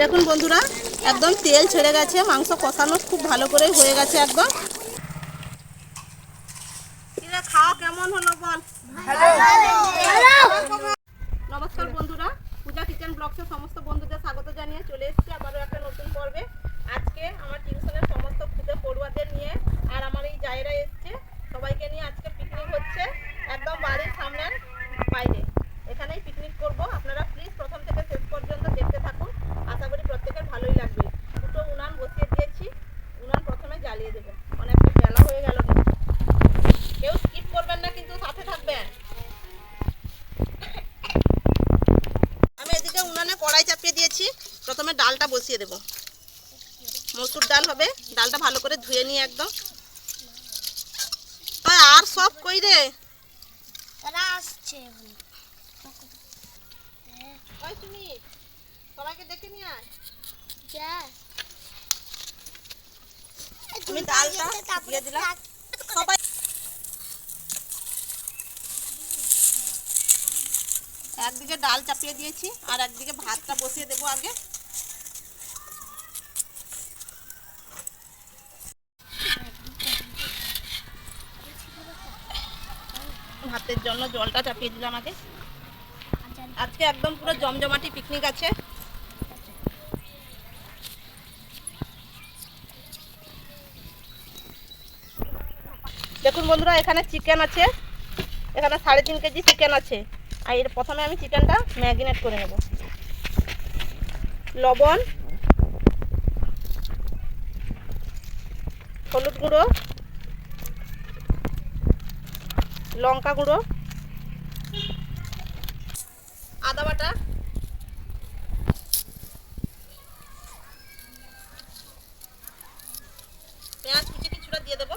দেখুন বন্ধুরা একদম তেল ছেড়ে গেছে মাংস কষানো খুব ভালো করে হয়ে গেছে একদম। খাওয়া কেমন হলো বল? নমস্কার বন্ধুরা পূজা কিচেন ব্লগসের সমস্ত বন্ধুদের স্বাগত জানিয়ে চলে এসেছি আবারও একটা নতুন পর্বে। আজকে আমার বসিয়ে দেব। মসুর ডাল হবে ডালটা ভালো করে ধুয়ে নিয়ে একদম। আর সব কই রে? আসছে তুমি সবাইকে ডেকে নিয়ে আয়। আমি ডালটা দিয়ে দিলাম। সবাই একদিকে ডাল চাপিয়ে দিয়েছি আর একদিকে ভাতটা বসিয়ে দেবো আগে। ভাতের জন্য জলটা চাপিয়ে দিলাম আমাকে। আজকে একদম পুরো জমজমাটি পিকনিক আছে। দেখুন বন্ধুরা এখানে চিকেন আছে। এখানে সাড়ে তিন কেজি চিকেন আছে। আর এর প্রথমে আমি চিকেনটা ম্যাগিনেট করে নেব। লবণ হলুদ গুঁড়ো লঙ্কা গুঁড়ো, আদা বাটা, পেঁয়াজ কুচি কিছুটা দিয়ে দেবো।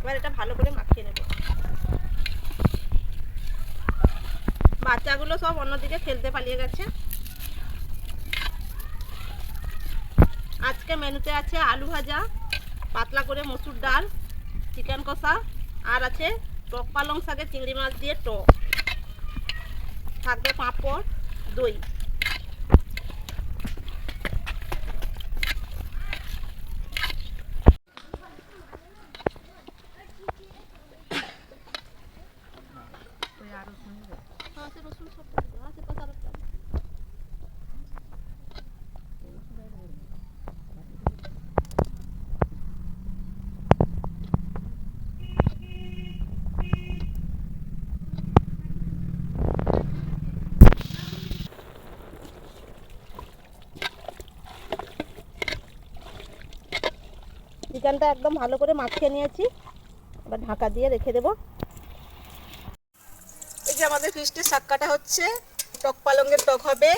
এবার এটা ভালো করে মাখিয়ে নেব। বাচ্চাগুলো সব অন্যদিকে খেলতে পালিয়ে গেছে। আজকে মেনুতে আছে আলু ভাজা, পাতলা করে মসুর ডাল, চিকেন কষা, আর আছে টক পালং শাকে চিংড়ি মাছ দিয়ে টক। থাকবে পাঁপড়, দই। চিকেনটা একদম ভালো করে মাখিয়ে নিয়েছি। এবার ঢাকা দিয়ে রেখে দেবো। আমাদের ফিস্টের শাক কাটা হচ্ছে টক পালঙ্গের টক হবে।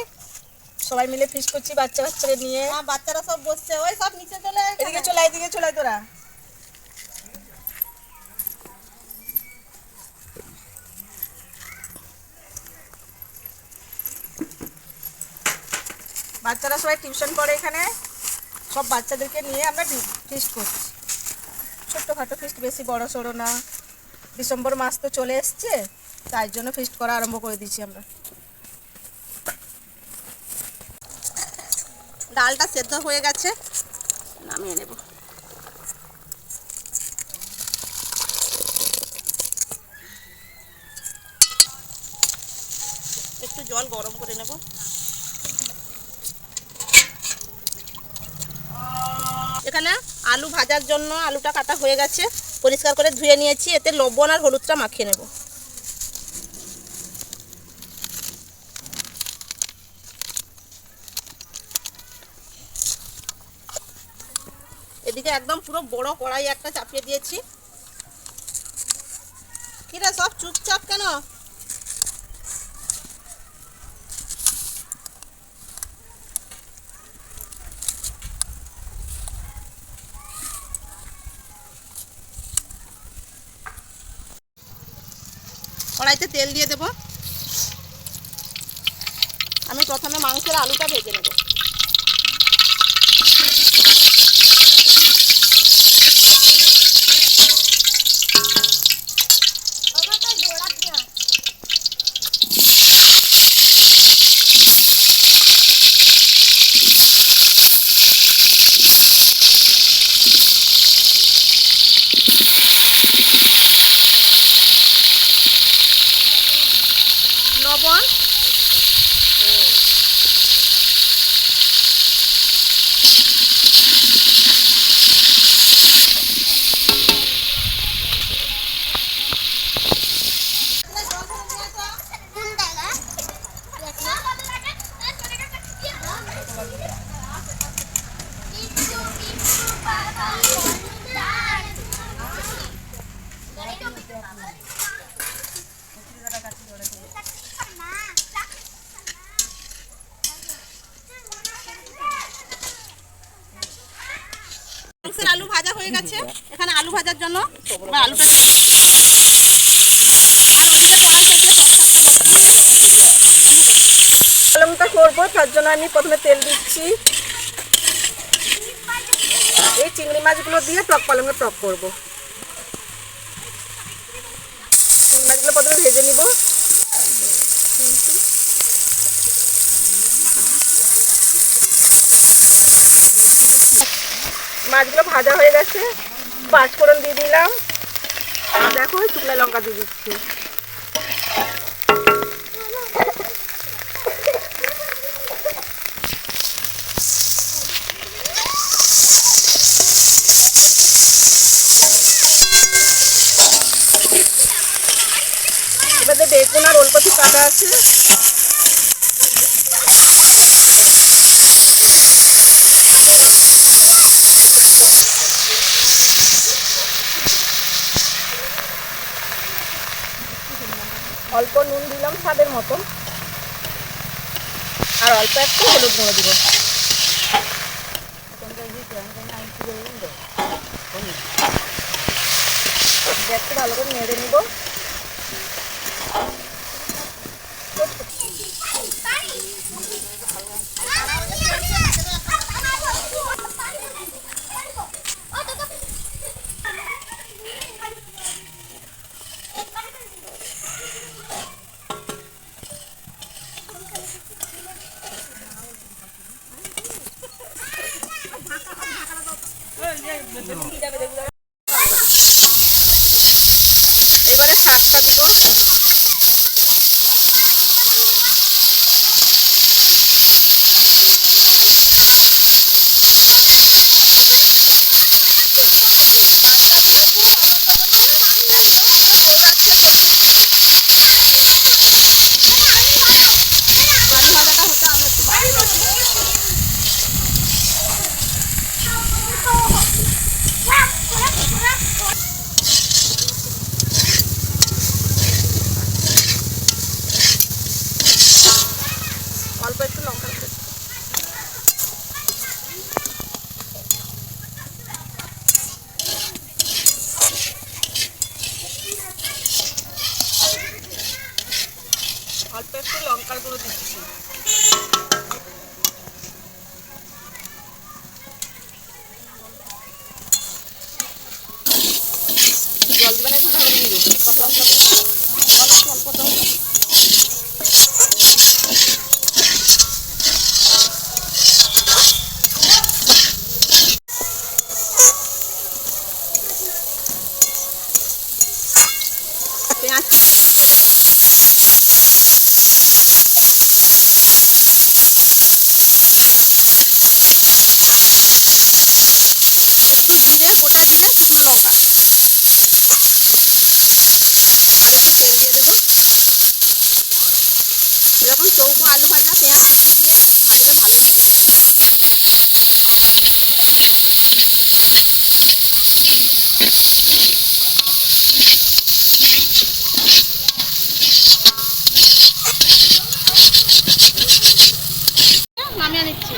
সবাই মিলে ফিস্ট করছি বাচ্চা বাচ্চাকে নিয়ে। বাচ্চারা সব বসছে ওই সব নিচে চলে এদিকে চলে এদিকে চলে তোরা। বাচ্চারা সবাই টিউশন পড়ে এখানে। সব বাচ্চাদেরকে নিয়ে আমরা ফিস্ট করছি। ছোট্টখাটো ফিস্ট বেশি বড় সড়ো না। ডিসেম্বর মাস তো চলে এসছে। তাই জন্য ফিস্ট করা আরম্ভ করে দিচ্ছি আমরা। ডালটা সেদ্ধ হয়ে গেছে। নামিয়ে নেব। একটু জল গরম করে নেব। এখানে আলু ভাজার জন্য আলুটা কাটা হয়ে গেছে। পরিষ্কার করে ধুয়ে নিয়েছি। এতে লবণ আর হলুদটা মাখিয়ে নেব এদিকে একদম পুরো বড় কড়াই একটা চাপিয়ে দিয়েছি। কিরা, সব চুপচাপ কেন? কড়াইতে তেল দিয়ে দেব। আমি প্রথমে মাংসের আলুটা ভেজে নেব। ভাজা হয়ে গেছে। এখানে আলু ভাজার জন্য আলুটা ওইদিকে কড়াই চাপিয়ে টক শাকটা বসিয়ে করব, তার জন্য আমি প্রথমে তেল দিচ্ছি। এই চিংড়ি মাছগুলো দিয়ে টক পালংয়ে টক করব চিংড়ি মাছগুলো প্রথমে ভেজে নিব মাছগুলো ভাজা হয়ে গেছে। পাঁচফোড়ন দিয়ে দিলাম। দেখো শুকনা লঙ্কা দিয়ে দিচ্ছি এবারে বেগুন আর ওলকপি কাটা আছে অল্প নুন দিলাম স্বাদের মতো আর অল্প একটু হলুদ গুঁড়ো দিব। একটু ভালো করে নেড়ে নিব এবারে শাকটা দিব আলু ভাজাটা হতে আমরা একটু বাড়িয়ে নেব। অল্প একটু লঙ্কা দিয়ে দিচ্ছি। অল্প একটু লঙ্কার গুঁড়ো দিচ্ছি জল দিবেন এখন ঢাকা দিয়ে দেবো কথা বলতে অল্প অল্প দাও পেঁয়াজ একটু জিরে গোটা জিরে শুকনো লঙ্কা আর একটু তেল দিয়ে দেবো এরকম চৌকো আলু ভাজা পেঁয়াজ কুচি দিয়ে ভাজলে ভালো লাগে নামিয়ে নিচ্ছি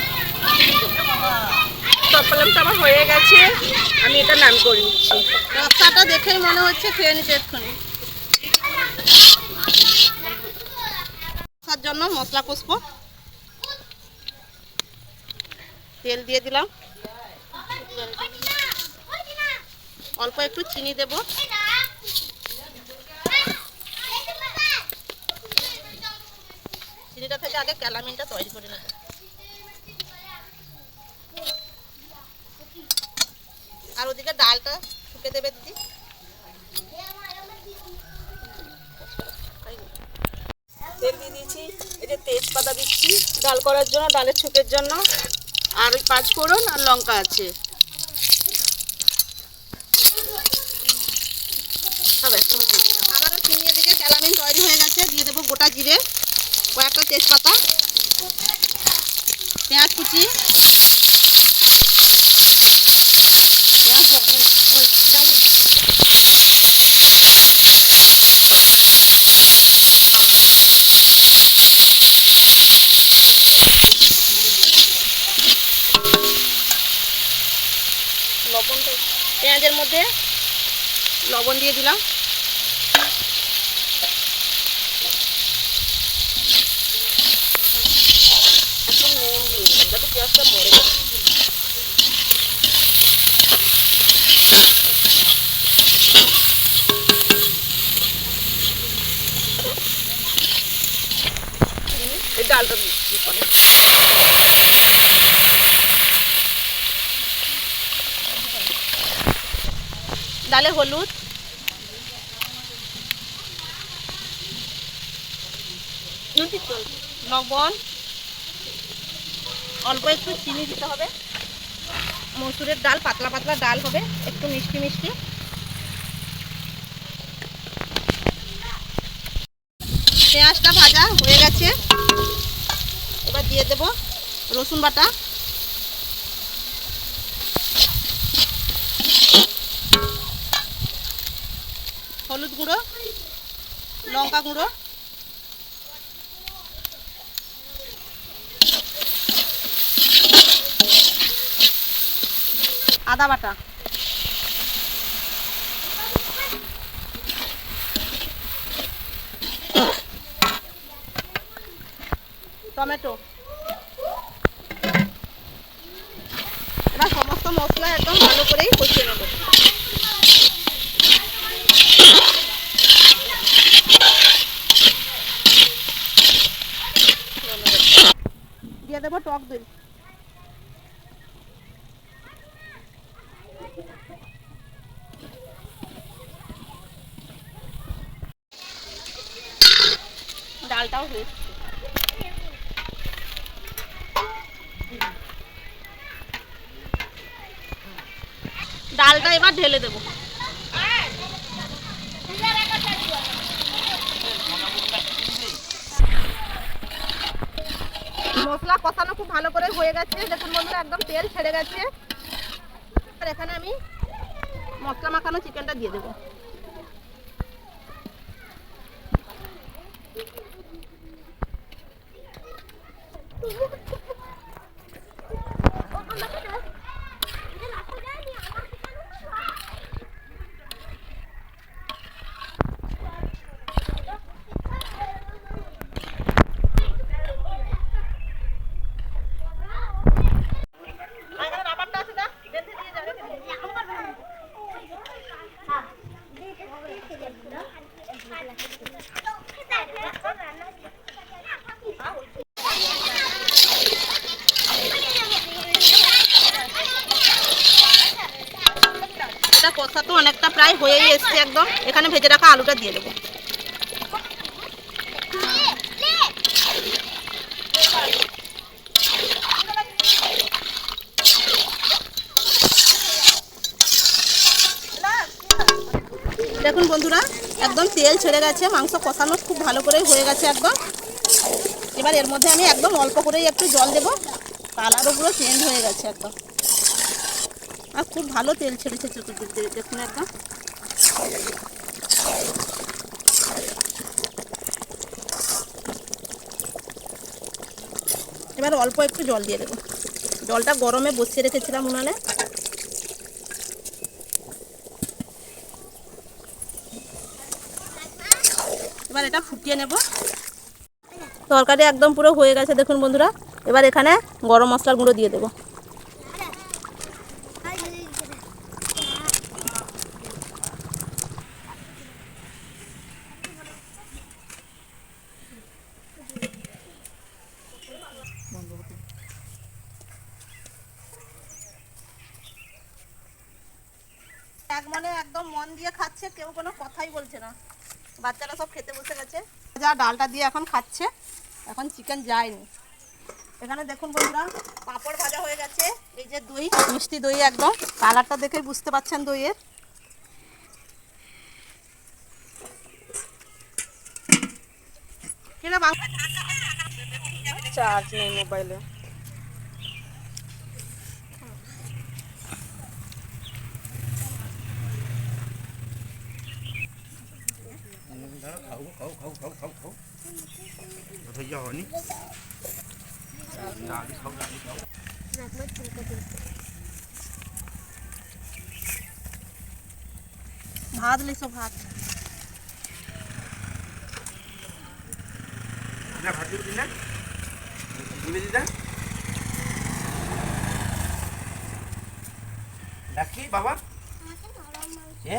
টপলামটা আমার হয়ে গেছে, আমি এটা নাম করে নিচ্ছি। রাস্তাটা দেখেই মনে হচ্ছে, খেয়ে নিতে এক্ষুনি। জন্য মশলা কষবো। তেল দিয়ে দিলাম। অল্প একটু চিনি দেব। চিনিটা থেকে আগে ক্যালামিনটা তৈরি করে নেব। আর ওদিকে ডালটা শুকে দেবে দিদি। তেল দিয়ে দিয়েছি। এই যে তেজপাতা দিচ্ছি ডাল করার জন্য, ডালের ছুকের জন্য। আর ওই পাঁচ ফোড়ন আর লঙ্কা আছে। সব একসঙ্গে দিয়ে দিলাম আমারও চিনি এদিকে, ক্যালামিন তৈরি হয়ে গেছে। দিয়ে দেবো গোটা জিরে, কয়েকটা তেজপাতা, পেঁয়াজ কুচি। মধ্যে লবণ দিয়ে দিলাম। একটু নুন দিয়ে দিলাম যাতে পেঁয়াজটা মরে যায় এই ডালটা দিয়ে পরে ডালে হলুদ। লবণ। অল্প একটু চিনি দিতে হবে। মসুরের ডাল, পাতলা পাতলা ডাল হবে। একটু মিষ্টি মিষ্টি। পেঁয়াজটা ভাজা হয়ে গেছে। এবার দিয়ে দেব রসুন বাটা হলুদ গুঁড়ো লঙ্কা গুঁড়ো। আদা বাটা। টমেটো। এবার সমস্ত মশলা একদম ভালো করেই কষিয়ে নেব। দেবো টক দই। ডালটাও হয়েছে ডালটা এবার ঢেলে দেবো। মশলা কষানো খুব ভালো করে হয়ে গেছে। দেখুন বন্ধুরা, একদম তেল ছেড়ে গেছে। আর এখানে আমি মশলা মাখানো চিকেনটা দিয়ে দেবো। কষা তো অনেকটা প্রায় হয়েই এসছে একদম। এখানে ভেজে রাখা আলুটা দিয়ে দেবো। দেখুন বন্ধুরা, একদম তেল ছেড়ে গেছে, মাংস কষানো খুব ভালো করে হয়ে গেছে একদম। এবার এর মধ্যে আমি একদম অল্প করেই একটু জল দেবো। কালারও পুরো চেঞ্জ হয়ে গেছে একদম। আর খুব ভালো তেল ছেড়েছে চতুর্দিক দিয়ে, দেখুন একদম। এবার অল্প একটু জল দিয়ে দেবো। জলটা গরমে বসিয়ে রেখেছিলাম উনানে। এবার এটা ফুটিয়ে নেব। তরকারি একদম পুরো হয়ে গেছে, দেখুন বন্ধুরা। এবার এখানে গরম মশলার গুঁড়ো দিয়ে দেবো। এক মনে একদম মন দিয়ে খাচ্ছে, কেউ কোনো কথাই বলছে না। বাচ্চারা সব খেতে বসে গেছে। যা ডালটা দিয়ে এখন খাচ্ছে, এখন চিকেন যায়নি। এখানে দেখুন বন্ধুরা, পাঁপড় ভাজা হয়ে গেছে, এই যে দই, মিষ্টি দই একদম। কালারটা দেখে বুঝতে পাচ্ছেন দইয়ের। চার্জ নেই মোবাইলে। Thấy giò ní ভাত লিখছো ভাত না ভাজি দিবি না দিবি দিদা ডাকি বাবা এ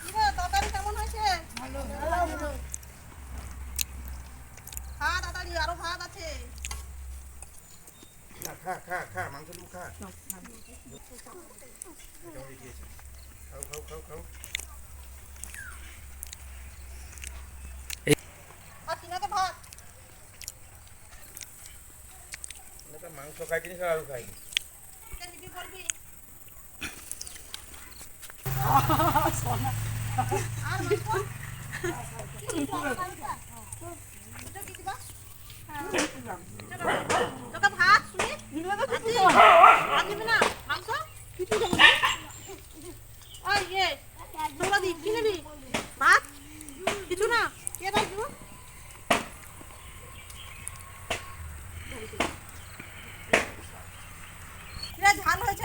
কি রে, তরকারি কেমন হয়েছে খা তাড়াতাড়ি আরও ভাত আছে খা খা খা খা মাংস তুমি খা এটা হয়ে গিয়েছে। খাও খাও খাও খাও আর তিনাকে ভাত আমরা তো মাংস খাই জিনিস আর আলু খাই চিকেন দিবি করবি আর মাংস এটা কি ভাত শুনি ভাত দিবি? ভাত দিবি না ওই ইয়ে তোমরা দি কি নিবি ভাত কিছু না কে ভাত দিব কিরা ঝাল হয়েছে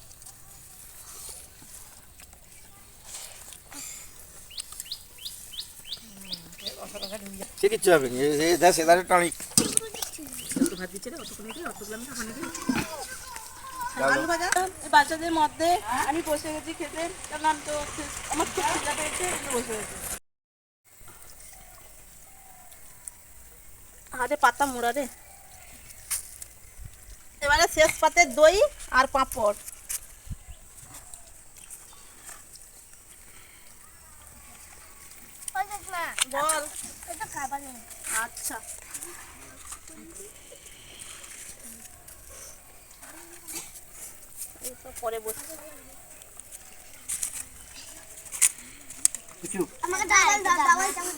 সে কিচ্ছু হবে না। এটা সেদারে টানি। একটু ভাত দিচ্ছে রে অতক্ষণ দিয়ে অতগুলো আমি খানে দিই আলু ভাজা? বাচ্চাদের মধ্যে আমি বসে গেছি খেতে। কারণ আমি তো আমার খুব খিদা পেয়েছে বসে গেছি। হাতে পাতা মোড়া রে। এবারে শেষ পাতে দই আর পাঁপড়। বল। আচ্ছা। পরে বসে। আমাকে দাঁড়াই দাও।